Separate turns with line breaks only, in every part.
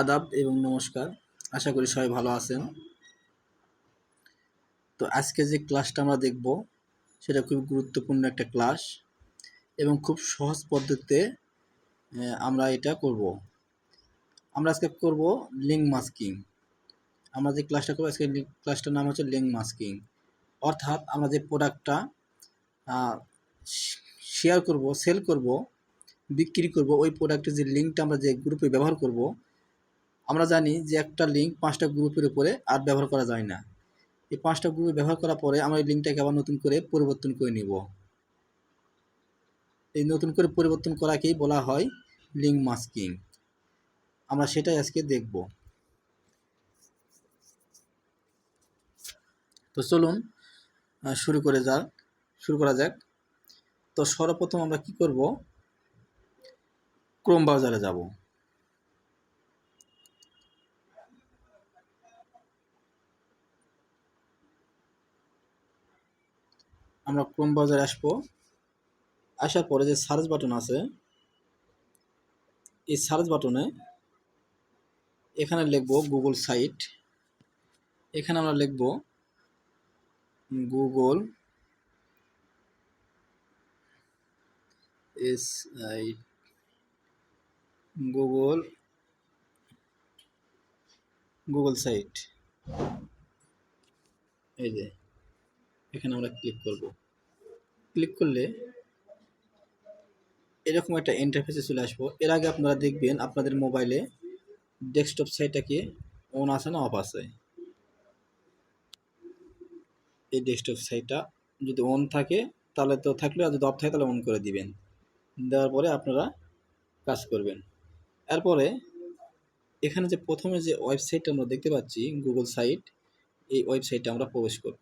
আদাব এবং নমস্কার। আশা করি সবাই ভালো আছেন। তো আজকে যে ক্লাসটা আমরা দেখব, সেটা খুব গুরুত্বপূর্ণ একটা ক্লাস এবং খুব সহজ পদ্ধতিতে আমরা এটা করব। আমরা আজকে করব লিঙ্ক মাস্কিং। আমরা যে ক্লাসটা করব, আজকে ক্লাসটার নাম হচ্ছে লিঙ্ক মাস্কিং। অর্থাৎ আমরা যে প্রোডাক্টটা শেয়ার করব, সেল করব, বিক্রি করব, ওই প্রোডাক্টের যে লিঙ্কটা আমরা যে গ্রুপে ব্যবহার করব আমরা জানি যে একটা লিঙ্ক পাঁচটা গ্রুপের উপরে আর ব্যবহার করা যায় না। এই পাঁচটা গ্রুপে ব্যবহার করার পরে আমরা এই লিঙ্কটাকে আবার নতুন করে পরিবর্তন করে নিব। এই নতুন করে পরিবর্তন করাকেই বলা হয় লিঙ্ক মাস্কিং আমরা সেটাই আজকে দেখব। তো চলুন শুরু করে যাক শুরু করা যাক। তো সর্বপ্রথম আমরা কি করব? ক্রোম ব্রাউজারে যাব। আমরা ক্রোম ব্রাউজারে আসব। আসার পরে যে সার্চ বাটন আছে, এই সার্চ বাটনে এখানে লিখব গুগল সাইট এখানে আমরা লিখব Google S I Google Google site এই যে। এখানে আমরা ক্লিক করব। ক্লিক করলে এরকম একটা ইন্টারফেসে চলে আসব। এর আগে আপনারা দেখবেন আপনাদের মোবাইলে ডেস্কটপ সাইটটা কি অন আছে না অফ আছে? এই ডেস্কটপ সাইটটা যদি অন থাকে, তাহলে তো থাকলে, আর যদি অফ থাকে, তাহলে অন করে দিবেন। দেওয়ার পরে আপনারা কাজ করবেন। এরপরে এখানে যে প্রথমে যে ওয়েবসাইটটা আমরা দেখতে পাচ্ছি গুগল সাইট এই ওয়েবসাইটে আমরা প্রবেশ করব।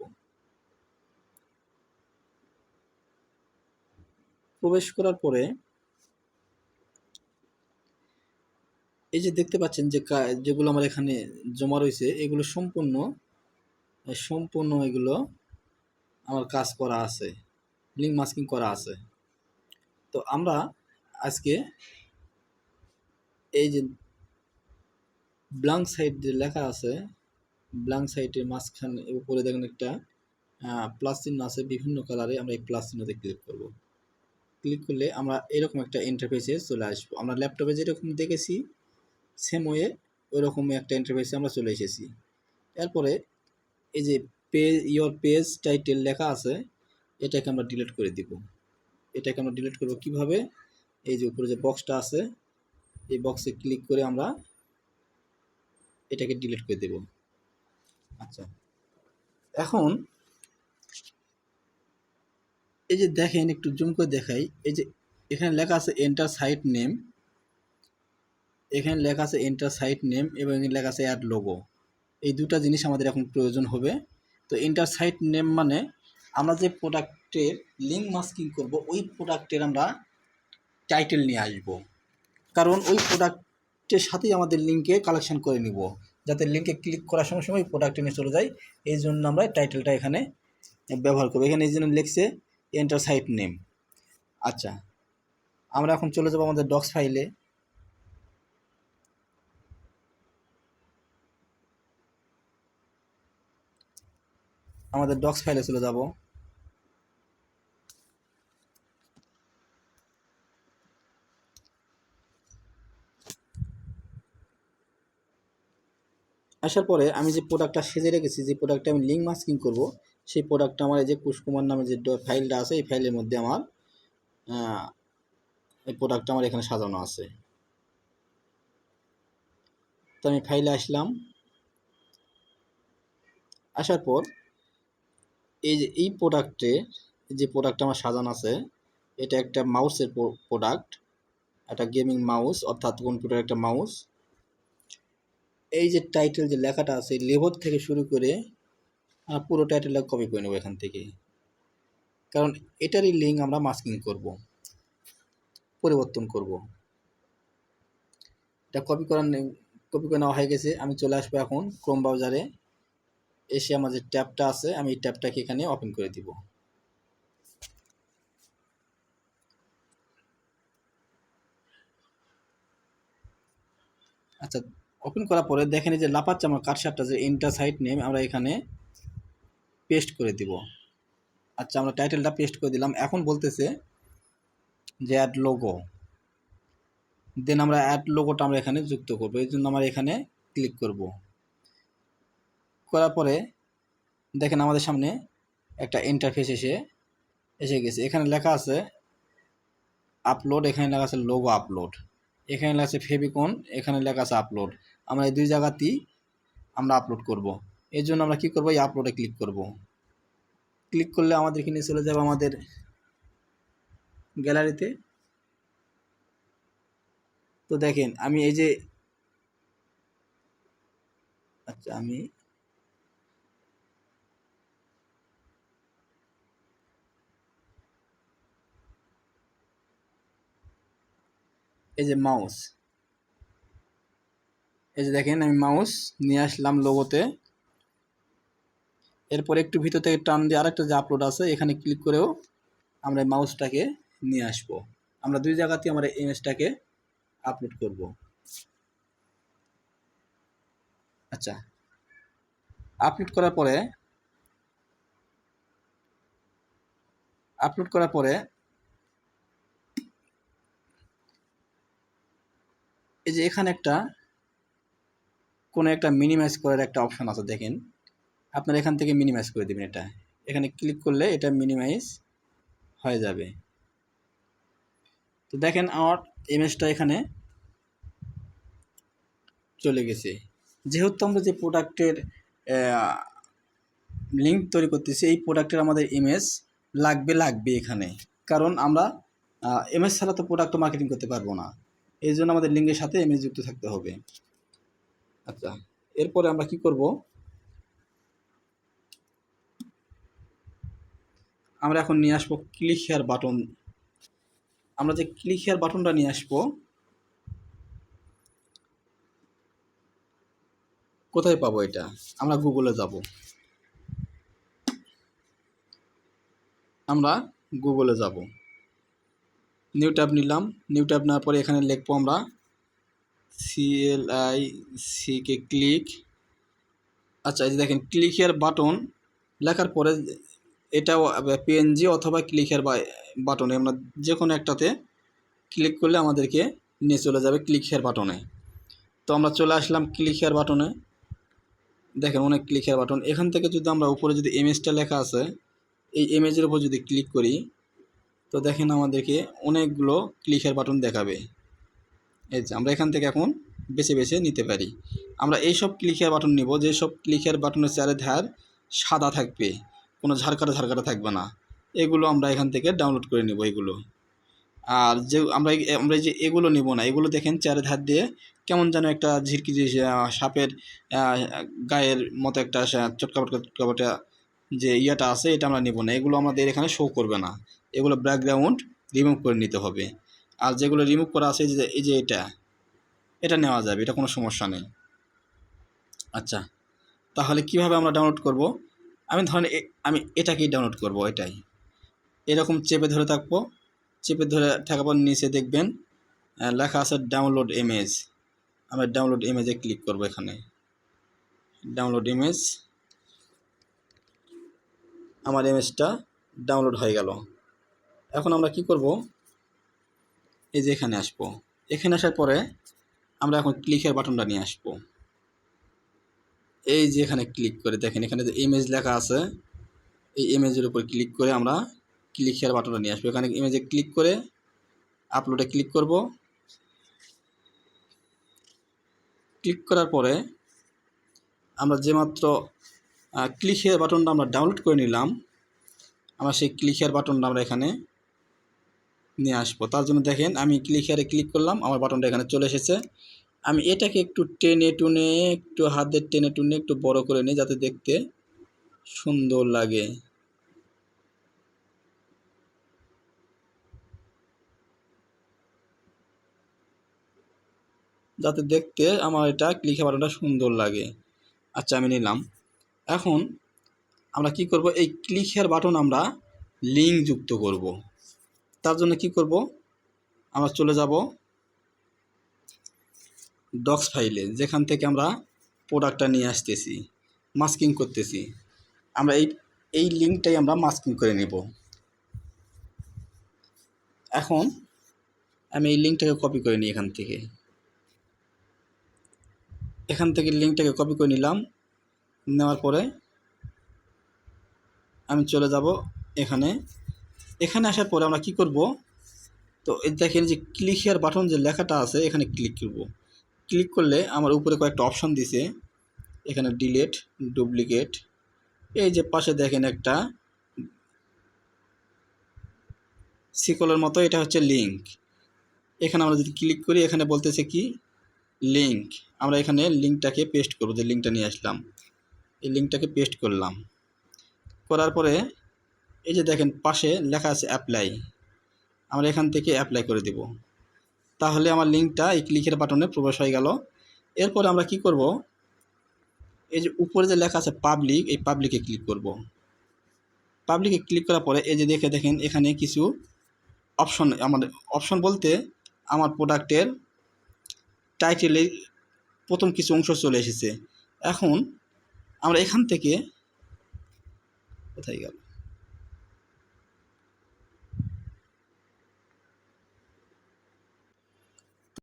প্রবেশ করার পরে এই যে দেখতে পাচ্ছেন যে যেগুলো আমার এখানে জমা রয়েছে, এগুলো সম্পূর্ণ সম্পূর্ণ এগুলো আমার কাজ করা আছে লিঙ্ক মাস্কিং করা আছে। তো আমরা আজকে এই যে ব্লাঙ্ক সাইড যে লেখা আছে ব্লাঙ্ক সাইটের মাঝখানে উপরে দেখেন একটা প্লাস চিহ্ন আছে, বিভিন্ন কালারে আমরা এই প্লাস চিহ্নতে ক্লিক করব। ক্লিক করলে আমরা এরকম একটা ইন্টারফেসে চলে আসব। আমরা ল্যাপটপে যেরকম দেখেছি সেম ওয়ে ওই রকমই একটা ইন্টারফেসে আমরা চলে এসেছি। এরপরে এই যে পেজ ইয়োর পেজ টাইটেল লেখা আছে, এটাকে আমরা ডিলিট করে দিব। এটাকে আমরা ডিলিট করব কীভাবে? এই যে উপরে যে বক্সটা আছে, এই বক্সে ক্লিক করে আমরা এটাকে ডিলিট করে দেব। আচ্ছা। এখন এই যে দেখেন, একটু জুম করে দেখাই। এই যে এখানে লেখা আছে এন্টার সাইট নেম এখানে লেখা আছে এন্টার সাইট নেম এবং এখানে লেখা আছে অ্যাড লোগো এই দুটো জিনিস আমাদের এখন প্রয়োজন হবে। তো এন্টার সাইট নেম মানে আমরা যে প্রোডাক্টের লিঙ্ক মাস্কিং করব, ওই প্রোডাক্টের আমরা টাইটেল নিয়ে আসব। কারণ ওই প্রোডাক্টের সাথেই আমাদের লিঙ্কে কালেকশন করে নিব। যাতে লিঙ্কে ক্লিক করার সময় সময় ওই প্রোডাক্টে নিয়ে চলে যায়। এই জন্য আমরা টাইটেলটা এখানে ব্যবহার করব। এখানে এই জন্য লিখছে এন্টার সাইট নেম আচ্ছা আমরা এখন চলে যাব আমাদের ডক্স ফাইলে আমাদের ডক্স ফাইলে চলে যাব। আসার পরে আমি যে প্রোডাক্টটা সেজে রেখেছি, যে প্রোডাক্টটা আমি লিঙ্ক মাস্কিং করব সেই প্রোডাক্টটা আমার এই যে কুশকুমার নামে যে ফাইলটা আছে, এই ফাইলের মধ্যে আমার এই প্রোডাক্টটা আমার এখানে সাজানো আছে। তো আমি ফাইলে আসলাম। আসার পর এই যে, এই প্রোডাক্টে যে প্রোডাক্ট আমার সাজানো আছে, এটা একটা মাউসের প্রোডাক্ট একটা গেমিং মাউস অর্থাৎ কম্পিউটার একটা মাউস এই যে টাইটেল যে লেখাটা আছে লেভর থেকে শুরু করে পুরো টাইটেলটা কপি করে নেব এখান থেকে। কারণ এটারই লিঙ্ক আমরা মাস্কিং করব, পরিবর্তন করব। এটা কপি করার কপি করে নেওয়া হয়ে গেছে। আমি চলে আসব এখন ক্রোম ব্রাউজারে এসে আমার যে ট্যাবটা আছে, আমি এই ট্যাবটাকে এখানে ওপেন করে দিব। আচ্ছা ওপেন করার পরে দেখেন যে লাপাচ্ছে আমার কাটসারটা যে ইন্টার সাইট নেম আমরা এখানে পেস্ট করে দিব। আচ্ছা আমরা টাইটেলটা পেস্ট করে দিলাম। এখন বলতেছে যে অ্যাড লোগো দেন আমরা অ্যাড লোগোটা আমরা এখানে যুক্ত করব। এই জন্য আমরা এখানে ক্লিক করব। করার পরে দেখেন আমাদের সামনে একটা ইন্টারফেস এসে এসে গেছে। এখানে লেখা আছে আপলোড এখানে লেখা আছে লোগো আপলোড এখানে লেখা আছে ফেবিকন এখানে লেখা আছে আপলোড আমরা এই দুই জায়গাতেই আমরা আপলোড করব। এর জন্য আমরা কি করব? এই আপলোডে ক্লিক করব। ক্লিক করলে আমাদের কিনে চলে যাবে আমাদের গ্যালারিতে তো। দেখেন, আমি এই যে আচ্ছা আমি এই যে মাউস এই যে দেখেন, আমি মাউস নিয়ে আসলাম লোগোতে এরপর একটু ভিতর থেকে টান দিয়ে আরেকটা যে আপলোড আছে, এখানে ক্লিক করেও আমরা মাউসটাকে নিয়ে আসব। আমরা দুই জায়গাতে আমরা ইমেজটাকে আপলোড করব। আচ্ছা আপলোড করার পরে আপলোড করার পরে, এই যে এখানে একটা, কোনো একটা মিনিমাইজ করার একটা অপশন আছে, দেখেন। আপনারা এখান থেকে মিনিমাইজ করে দেবেন এটা। এখানে ক্লিক করলে এটা মিনিমাইজ হয়ে যাবে। তো দেখেন আমার ইমেজটা এখানে চলে গেছে। যেহেতু আমরা যে প্রোডাক্টের লিঙ্ক তৈরি করতেছি, এই প্রোডাক্টের আমাদের ইমেজ লাগবে লাগবে এখানে। কারণ আমরা ইমেজ ছাড়া তো প্রোডাক্ট মার্কেটিং করতে পারব না। এই জন্য আমাদের লিঙ্কের সাথে ইমেজ যুক্ত থাকতে হবে। আচ্ছা এরপরে আমরা কি করব? আমরা এখন নিয়ে আসব ক্লিক হেয়ার বাটন আমরা যে ক্লিক হেয়ার বাটনটা নিয়ে আসব, কোথায় পাবো এটা? আমরা গুগলে যাব। আমরা গুগলে যাব। নিউ ট্যাব নিলাম। নিউ ট্যাব নেওয়ার পরে এখানে লিখব আমরা সিএলআই সিকে ক্লিক আচ্ছা এই যে দেখেন ক্লিক হেয়ার বাটন লেখার পরে এটাও পিএনজি অথবা ক্লিকের বাটনে আমরা যে কোনো একটাতে ক্লিক করলে আমাদেরকে নিয়ে চলে যাবে ক্লিক হেয়ার বাটনে তো আমরা চলে আসলাম ক্লিক হেয়ার বাটনে দেখেন অনেক ক্লিক হেয়ার বাটন এখান থেকে যদি আমরা উপরে যদি ইমেজটা লেখা আছে, এই ইমেজের উপর যদি ক্লিক করি, তো দেখেন আমাদেরকে অনেকগুলো ক্লিক হেয়ার বাটন দেখাবে। এই যে, আমরা এখান থেকে এখন বেছে বেছে নিতে পারি। আমরা এই সব বাটন নিব। যেসব ক্লিক হেয়ার বাটনের চারে ধার সাদা থাকবে কোনো ঝাড়কাটা ঝাড়কাটা থাকবে না। এগুলো আমরা এখান থেকে ডাউনলোড করে নেব এগুলো। আর যে আমরা আমরা যে এগুলো নেব না, এগুলো দেখেন চারে ধার দিয়ে কেমন যেন একটা ঝিরকি যে সাপের গায়ের মতো একটা চটকাপট চটকাপটা যে ইয়েটা আছে, এটা আমরা নেব না। এগুলো আমাদের এখানে শো করবে না। এগুলো ব্যাকগ্রাউন্ড রিমুভ করে নিতে হবে। আর যেগুলো রিমুভ করা আছে, এই যে এটা এটা নেওয়া যাবে, এটা কোনো সমস্যা নেই। আচ্ছা তাহলে কীভাবে আমরা ডাউনলোড করব? আমি ধরেন আমি এটাকেই ডাউনলোড করব, এটাই। এরকম চেপে ধরে থাকব, চেপে ধরে থাকার পর নিচে দেখবেন লেখা আছে ডাউনলোড ইমেজ আমরা ডাউনলোড ইমেজে ক্লিক করব এখানে। ডাউনলোড ইমেজ আমার ইমেজটা ডাউনলোড হয়ে গেল। এখন আমরা কি করব? এই যে এখানে আসব। এখানে আসার পরে আমরা এখন ক্লিকের বাটনটা নিয়ে আসব। এই যে এখানে ক্লিক করে, দেখেন এখানে যে ইমেজ লেখা আছে, এই ইমেজের উপর ক্লিক করে আমরা ক্লিক হেয়ার বাটনটা নিয়ে আসব। এখানে ইমেজে ক্লিক করে আপলোডে ক্লিক করব। ক্লিক করার পরে আমরা যে মাত্র ক্লিক হেয়ার বাটনটা আমরা ডাউনলোড করে নিলাম, আমরা সেই ক্লিক হেয়ার বাটনটা আমরা এখানে নিয়ে আসব। তার জন্য দেখেন আমি ক্লিক হেয়ারে ক্লিক করলাম, আমার বাটনটা এখানে চলে এসেছে। আমি এটাকে একটু টেনে টুনে, একটু হাতের টেনে টুনে একটু বড় করে নিই যাতে দেখতে সুন্দর লাগে। যাতে দেখতে আমার এটা ক্লিক বাটনটা সুন্দর লাগে। আচ্ছা আমি নিলাম। এখন আমরা কি করব? এই ক্লিক হেয়ার বাটন আমরা লিঙ্ক যুক্ত করব। তার জন্য কি করব? আমরা চলে যাব ডক্স ফাইলে যেখান থেকে আমরা প্রোডাক্টটা নিয়ে আসতেছি মাস্কিং করতেছি, আমরা এই এই লিঙ্কটাই আমরা মাস্কিং করে নেব। এখন আমি এই লিঙ্কটাকে কপি করে নিই এখান থেকে। এখান থেকে লিঙ্কটাকে কপি করে নিলাম, নেওয়ার পরে আমি চলে যাব এখানে। এখানে আসার পরে আমরা কি করব? তো দেখেন যে ক্লিক হেয়ার বাটন যে লেখাটা আছে, এখানে ক্লিক করব। ক্লিক করলে আমার উপরে কয়েকটা অপশন দিছে। এখানে ডিলেট ডুপ্লিকেট এই যে পাশে দেখেন একটা সিকলের মতো, এটা হচ্ছে লিঙ্ক এখানে আমরা যদি ক্লিক করি, এখানে বলতেছে কি? লিঙ্ক আমরা এখানে লিঙ্কটাকে পেস্ট করব, যে লিঙ্কটা নিয়ে আসলাম। এই লিঙ্কটাকে পেস্ট করলাম। করার পরে এই যে দেখেন, পাশে লেখা আছে অ্যাপ্লাই আমরা এখান থেকে অ্যাপ্লাই করে দেব। তাহলে আমার লিঙ্কটা এই ক্লিকের বাটনে প্রবেশ হয়ে গেল। এরপরে আমরা কি করব? এই যে উপরে যে লেখা আছে পাবলিক এই পাবলিকে ক্লিক করব। পাবলিকে ক্লিক করার পরে এই যে দেখে দেখেন, এখানে কিছু অপশন আমাদের অপশন বলতে আমার প্রোডাক্টের টাইটেলে প্রথম কিছু অংশ চলে এসেছে। এখন আমরা এখান থেকে কোথায় গেল?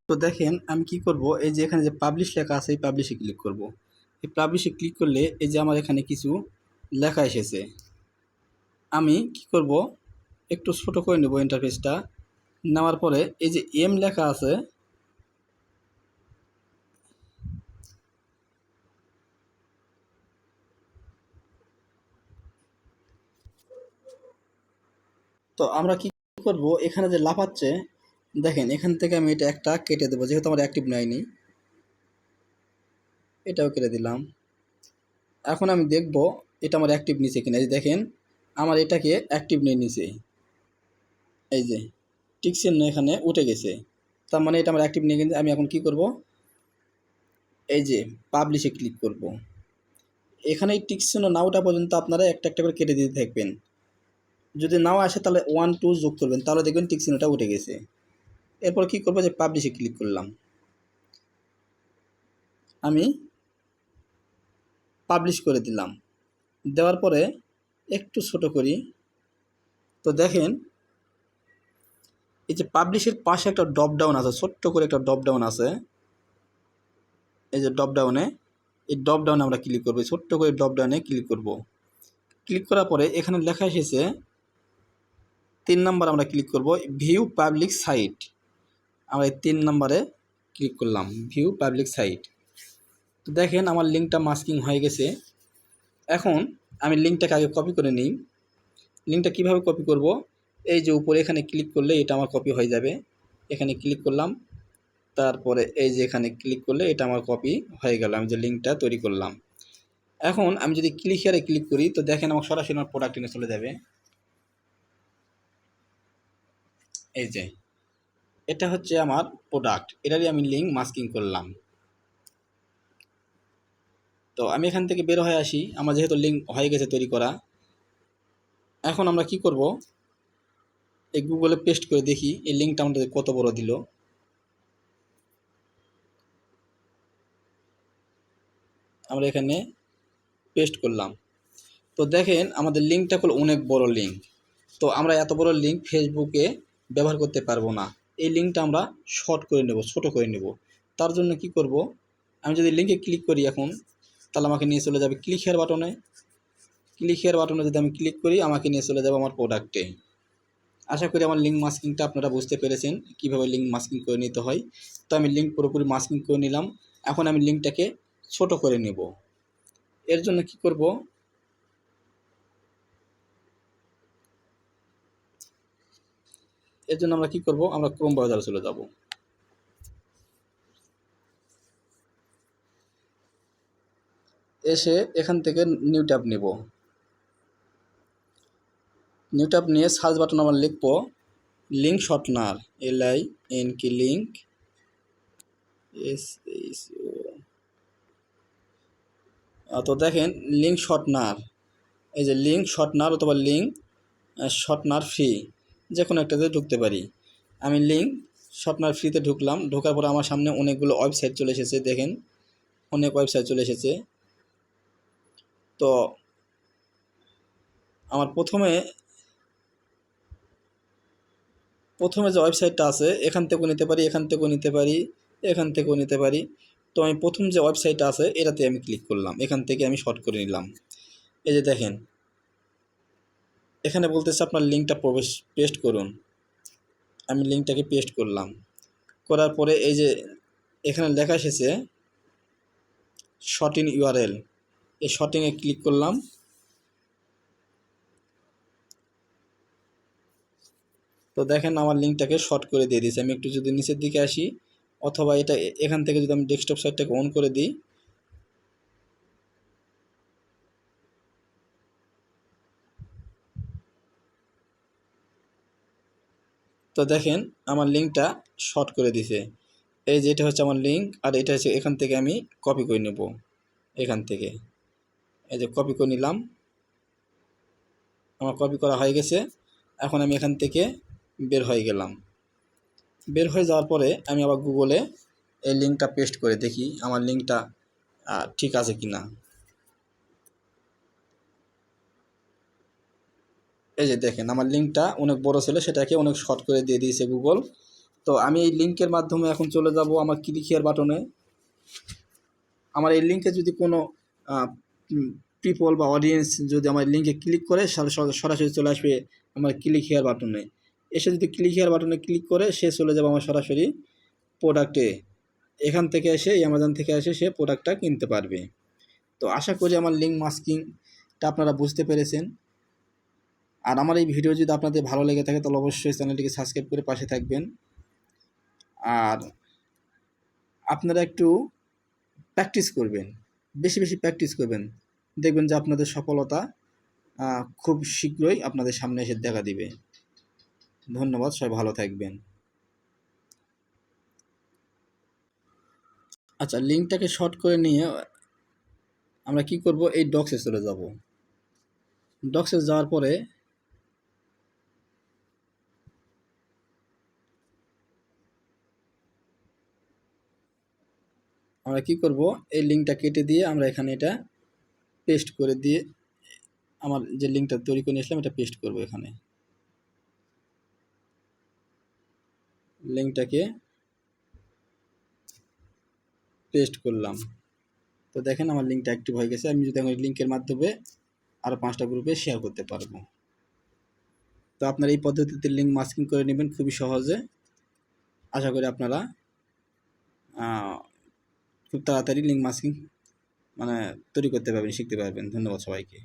তো দেখেন আমি কি করব? এই যে এখানে যে পাবলিশ লেখা আছে, এই পাবলিশে ক্লিক করব। এই পাবলিশে ক্লিক করলে এই যে আমার এখানে কিছু লেখা এসেছে। আমি কি করব? একটু ছোট করে নেব ইন্টারফেসটা নেওয়ার পরে এই যে এম লেখা আছে, তো আমরা কি করব? এখানে যে লাফাচ্ছে দেখেন, এখান থেকে আমি এটা একটা কেটে দেবো, যেহেতু আমার অ্যাক্টিভ নেয়নি। এটাও কেটে দিলাম। এখন আমি দেখব এটা আমার অ্যাক্টিভ নিচে কিনা। এই দেখেন, আমার এটাকে অ্যাক্টিভ নিয়ে নিচে এই যে টিক চিহ্ন এখানে উঠে গেছে। তার মানে এটা আমার অ্যাক্টিভ নিয়ে কিন্তু আমি এখন কি করব? এই যে পাবলিশে ক্লিক করব। এখানে এই টিক চিহ্ন না ওঠা পর্যন্ত আপনারা একটা একটা করে কেটে দিতে থাকবেন। যদি নাও আসে তাহলে ওয়ান টু যোগ করবেন। তাহলে দেখবেন টিক চিহ্নটা উঠে গেছে। এরপর কি করব যে পাবলিশে ক্লিক করলাম। আমি পাবলিশ করে দিলাম। দেওয়ার পরে একটু ছোট করি। তো দেখেন, এই যে পাবলিশের পাশে একটা ডপ ডাউন আছে, ছোট্ট করে একটা ডপ ডাউন আছে। এই যে ডপ ডাউনে এই ডপ ডাউনে আমরা ক্লিক করব ছোট্ট করে ডপ ডাউনে ক্লিক করব। ক্লিক করার পরে এখানে লেখা এসেছে, তিন নাম্বার আমরা ক্লিক করব ভিউ পাবলিক সাইট আমরা এই তিন নাম্বারে ক্লিক করলাম ভিউ পাবলিক সাইট তো দেখেন আমার লিঙ্কটা মাস্কিং হয়ে গেছে। এখন আমি লিঙ্কটাকে আগে কপি করে নিই। লিঙ্কটা কীভাবে কপি করব? এই যে উপরে এখানে ক্লিক করলে এটা আমার কপি হয়ে যাবে। এখানে ক্লিক করলাম। তারপরে এই যে এখানে ক্লিক করলে এটা আমার কপি হয়ে গেল। আমি যে লিঙ্কটা তৈরি করলাম। এখন আমি যদি ক্লিক হিয়ারে ক্লিক করি, তো দেখেন আমার সরাসরি আমার প্রোডাক্ট এনে চলে যাবে। এই যে। এটা হচ্ছে আমার প্রোডাক্ট এটারই আমি লিঙ্ক মাস্কিং করলাম। তো আমি এখান থেকে বের হয়ে আসি, আমার যেহেতু লিঙ্ক হয়ে গেছে তৈরি করা। এখন আমরা কি করব? এই গুগলে পেস্ট করে দেখি, এই লিঙ্কটা আমাদের কত বড় দিল। আমরা এখানে পেস্ট করলাম। তো দেখেন, আমাদের লিঙ্কটা হলো অনেক বড় লিঙ্ক তো আমরা এত বড় লিঙ্ক ফেসবুকে ব্যবহার করতে পারব না। এই লিঙ্কটা আমরা শর্ট করে নেব, ছোট করে নেব। তার জন্য কি করব? আমি যদি লিঙ্কে ক্লিক করি এখন, তাহলে আমাকে নিয়ে চলে যাবে ক্লিক হেয়ার বাটনে ক্লিক হেয়ার বাটনে যদি আমি ক্লিক করি, আমাকে নিয়ে চলে যাবে আমার প্রোডাক্টে আশা করি আমার লিঙ্ক মাস্কিংটা আপনারা বুঝতে পেরেছেন, কীভাবে লিঙ্ক মাস্কিং করে নিতে হয়। তো আমি লিঙ্ক পুরোপুরি মাস্কিং করে নিলাম। এখন আমি লিঙ্কটাকে ছোট করে নেব। এর জন্য কি করব? এর জন্য আমরা কি করব? আমরা ক্রোম ব্রাউজারে চলে যাব। এসে এখান থেকে নিউ ট্যাব নিব। নিউ ট্যাব নিয়ে সার্চ বাটন আমরা লিখব link shortener L I N কি লিঙ্ক এস তো দেখেন লিঙ্ক শর্টনার এই যে লিঙ্ক শর্টনার অথবা লিঙ্ক শর্টনার ফ্রি যে কোনো একটাতে ঢুকতে পারি। আমি লিঙ্ক স্বপ্নার ফ্রিতে ঢুকলাম। ঢোকার পর আমার সামনে অনেকগুলো ওয়েবসাইট চলে এসেছে, দেখেন। অনেক ওয়েবসাইট চলে এসেছে। তো আমার প্রথমে প্রথমে যে ওয়েবসাইটটা আছে, এখান থেকেও নিতে পারি, এখান থেকেও নিতে পারি, এখান থেকেও নিতে পারি। তো আমি প্রথম যে ওয়েবসাইটটা আছে, এটাতে আমি ক্লিক করলাম। এখান থেকে আমি শর্ট করে নিলাম। এই যে দেখেন এখানে বলতেছে আপনার লিঙ্কটা প্রবেশ, পেস্ট করুন। আমি লিঙ্কটাকে পেস্ট করলাম। করার পরে এই যে এখানে লেখা এসেছে শর্ট ইন ইউআরএল এই শর্টিংয়ে ক্লিক করলাম। তো দেখেন আমার লিঙ্কটাকে শর্ট করে দিয়ে দিয়েছে। আমি একটু যদি নিচের দিকে আসি, অথবা এটা এখান থেকে যদি আমি ডেস্কটপ সাইটটাকে অন করে দিই তো দেখেন আমার লিঙ্কটা শর্ট করে দিছে। এই যে এটা হচ্ছে আমার লিঙ্ক আর এটা হচ্ছে এখান থেকে আমি কপি করে নেব। এখান থেকে। এই যে কপি করে নিলাম। আমার কপি করা হয়ে গেছে। এখন আমি এখান থেকে বের হয়ে গেলাম। বের হয়ে যাওয়ার পরে আমি আবার গুগলে এই লিঙ্কটা পেস্ট করে দেখি, আমার লিঙ্কটা ঠিক আছে কি না এই যে দেখেন, আমার লিঙ্কটা অনেক বড় ছিল, সেটাকে অনেক শর্ট করে দিয়ে দিয়েছে গুগল তো আমি এই লিঙ্কের মাধ্যমে এখন চলে যাব আমার ক্লিকিয়ার বাটনে আমার এই লিঙ্কে যদি কোনো পিপল বা অডিয়েন্স যদি আমার লিঙ্কে ক্লিক করে সর- সর- সরাসরি চলে আসবে আমার ক্লিক হিয়ার বাটনে এসে যদি ক্লিক হিয়ার বাটনে ক্লিক করে, সে চলে যাবে আমার সরাসরি প্রোডাক্টে এখান থেকে এসে অ্যামাজন থেকে এসে সে প্রোডাক্টটা কিনতে পারবে। তো আশা করি আমার লিঙ্ক মাস্কিংটা আপনারা বুঝতে পেরেছেন। আর আমার এই ভিডিও যদি আপনাদের ভালো লেগে থাকে, তাহলে অবশ্যই চ্যানেলটিকে সাবস্ক্রাইব করে পাশে থাকবেন। আর আপনারা একটু প্র্যাকটিস করবেন, বেশি বেশি প্র্যাকটিস করবেন। দেখবেন যে আপনাদের সফলতা খুব শীঘ্রই আপনাদের সামনে এসে দেখা দিবে। ধন্যবাদ, সবাই ভালো থাকবেন। আচ্ছা লিঙ্কটাকে শর্ট করে নিয়ে আমরা কি করব? এই ডক্সে চলে যাব। ডক্সে যাওয়ার পরে আমরা কি করব? এই লিঙ্কটা কেটে দিয়ে আমরা এখানে এটা পেস্ট করে দিয়ে আমার যে লিঙ্কটা তৈরি করে নিয়েছিলাম, এটা পেস্ট করব এখানে। লিঙ্কটাকে পেস্ট করলাম। তো দেখেন আমার লিঙ্কটা অ্যাক্টিভ হয়ে গেছে। আমি যদি আমার লিঙ্কের মাধ্যমে আরও পাঁচটা গ্রুপে শেয়ার করতে পারব। তো আপনারা এই পদ্ধতিতে লিঙ্ক মাস্কিং করে নেবেন খুবই সহজে। আশা করি আপনারা খুব তাড়াতাড়ি লিঙ্ক মাস্কিং মানে তৈরি করতে পারবেন শিখতে পারবেন। ধন্যবাদ সবাইকে।